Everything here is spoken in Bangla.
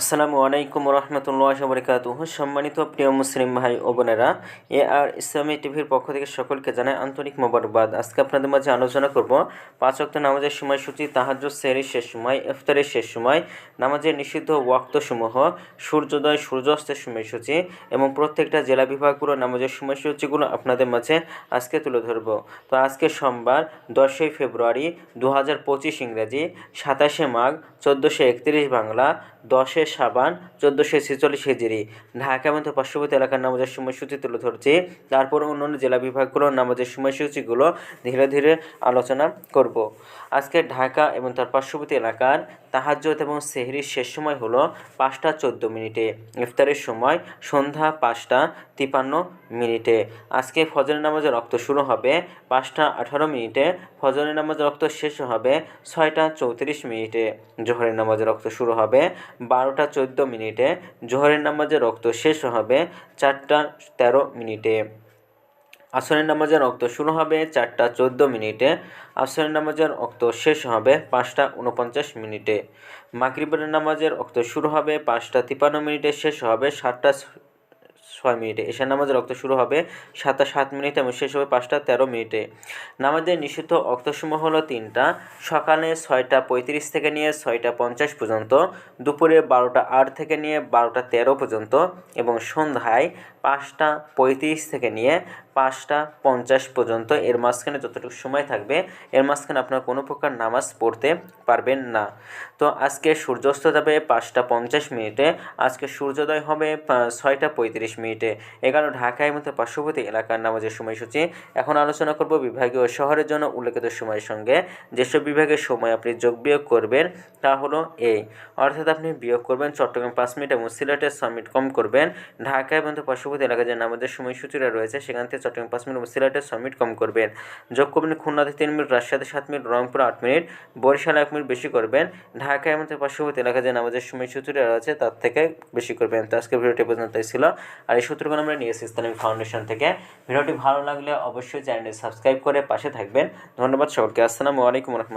আসসালামু আলাইকুম রহমতুল্লাহ বরকাত সম্মানিত প্রিয় মুসলিম ভাই ও বোনেরা এ আর ইসলামী টিভির পক্ষ থেকে সকলকে জানায় আন্তরিক মোবারকবাদ। আজকে আপনাদের মাঝে আলোচনা করব পাঁচ অক্ট নামাজের সময়সূচি তাহাজ সেরির শেষ সময়, ইফতারের শেষ সময়, নামাজের নিষিদ্ধ ওয়াক্তসমূহ, সূর্যোদয়, সূর্যাস্তের সময়সূচি এবং প্রত্যেকটা জেলা বিভাগগুলো নামাজের সময়সূচিগুলো আপনাদের মাঝে আজকে তুলে ধরব। তো আজকে সোমবার, দশই ফেব্রুয়ারি দু হাজার পঁচিশ ইংরেজি, সাতাশে মাঘ, চোদ্দোশো একত্রিশ বাংলা, দশে সাবান চোদ্দোশো ছেচল্লিশ হিজিরি। ঢাকা মতো পার্শ্ববর্তী এলাকার নামাজের সময়সূচি তুলে ধরছি। তারপর অন্যান্য জেলা বিভাগগুলোর নামাজের সময়সূচিগুলো ধীরে ধীরে আলোচনা করব। আজকে ঢাকা এবং তার পার্শ্ববর্তী এলাকার তাহাজ্জত এবং সেহরির শেষ সময় হলো পাঁচটা চোদ্দ মিনিটে। ইফতারের সময় সন্ধ্যা পাঁচটা তিপান্ন মিনিটে। আজকে ফজরের নামাজের রক্ত শুরু হবে পাঁচটা আঠারো মিনিটে। ফজরের নামাজের রক্ত শেষ হবে ছয়টা চৌত্রিশ মিনিটে। জোহরের নামাজের রক্ত শুরু হবে বারোটা চোদ্দ মিনিটে জোহরের নামাজের রক্ত শেষ হবে চারটা তেরো মিনিটে। আসরের নামাজের রক্ত শুরু হবে চারটা চোদ্দ মিনিটে। আসরের নামাজের রক্ত শেষ হবে পাঁচটা উনপঞ্চাশ মিনিটে। মাগরিবের নামাজের রক্ত শুরু হবে পাঁচটা তিপান্ন মিনিটে, শেষ হবে সাতটা ছয় মিনিটে। এশার নামাজের রক্ত শুরু হবে সাতটা সাত মিনিট এবং শেষ হবে পাঁচটা তেরো মিনিটে। নামাজের নিষিদ্ধ অক্তসমূহ হলো তিনটা। সকালে ছয়টা পঁয়ত্রিশ থেকে নিয়ে ছয়টা পঞ্চাশ পর্যন্ত, দুপুরে বারোটা আট থেকে নিয়ে বারোটা তেরো পর্যন্ত এবং সন্ধ্যায় পাঁচটা পঁয়ত্রিশ থেকে নিয়ে পাঁচটা পঞ্চাশ পর্যন্ত। এর মাঝখানে যতটুকু সময় থাকবে, এর মাঝখানে আপনার কোনো প্রকার নামাজ পড়তে পারবেন না। তো আজকে সূর্যাস্ত যাবে পাঁচটা পঞ্চাশ মিনিটে। আজকে সূর্যোদয় হবে ছয়টা পঁয়ত্রিশ মিনিটে। এগারো, ঢাকায় মতো পার্শ্ববর্তী এলাকার নামাজের সময়সূচি এখন আলোচনা করব বিভাগীয় শহরের জন্য উল্লেখিত সময়ের সঙ্গে। যেসব বিভাগের সময় আপনি যোগ বিয়োগ করবেন, তা হলো এই অর্থাৎ আপনি বিয়োগ করবেন, চট্টগ্রাম পাঁচ মিনিট এবং সিলেটের সামিট কম করবেন। ঢাকায় মতো পার্শ্ববর্তী এলাকায় যে নামাজের সময়সূচিটা রয়েছে, সেখান থেকে চট্টগ্রাম পাঁচ মিনিট এবং সিলেটের সামিট কম করবেন। যোগ করবেন খুলনাতে তিন মিনিট, রাজশাহীতে সাত মিনিট, রংপুর আট মিনিট, বরিশালে এক মিনিট বেশি করবেন। ঢাকায় মতো পার্শ্ববর্তী এলাকায় যে নামাজের সময়সূচিটা রয়েছে, তার থেকে বেশি করবেন। তো আজকে ভিডিওটি পর্যন্তই ছিল। আর সূত্রগুলো আমরা নিয়েছি ইসলামিক ফাউন্ডেশন থেকে। ভিডিওটি ভালো লাগলে অবশ্যই চ্যানেলটি সাবস্ক্রাইব করে পাশে থাকবেন। ধন্যবাদ সকলকে। আসসালামু আলাইকুম রহমতুল্লাহ।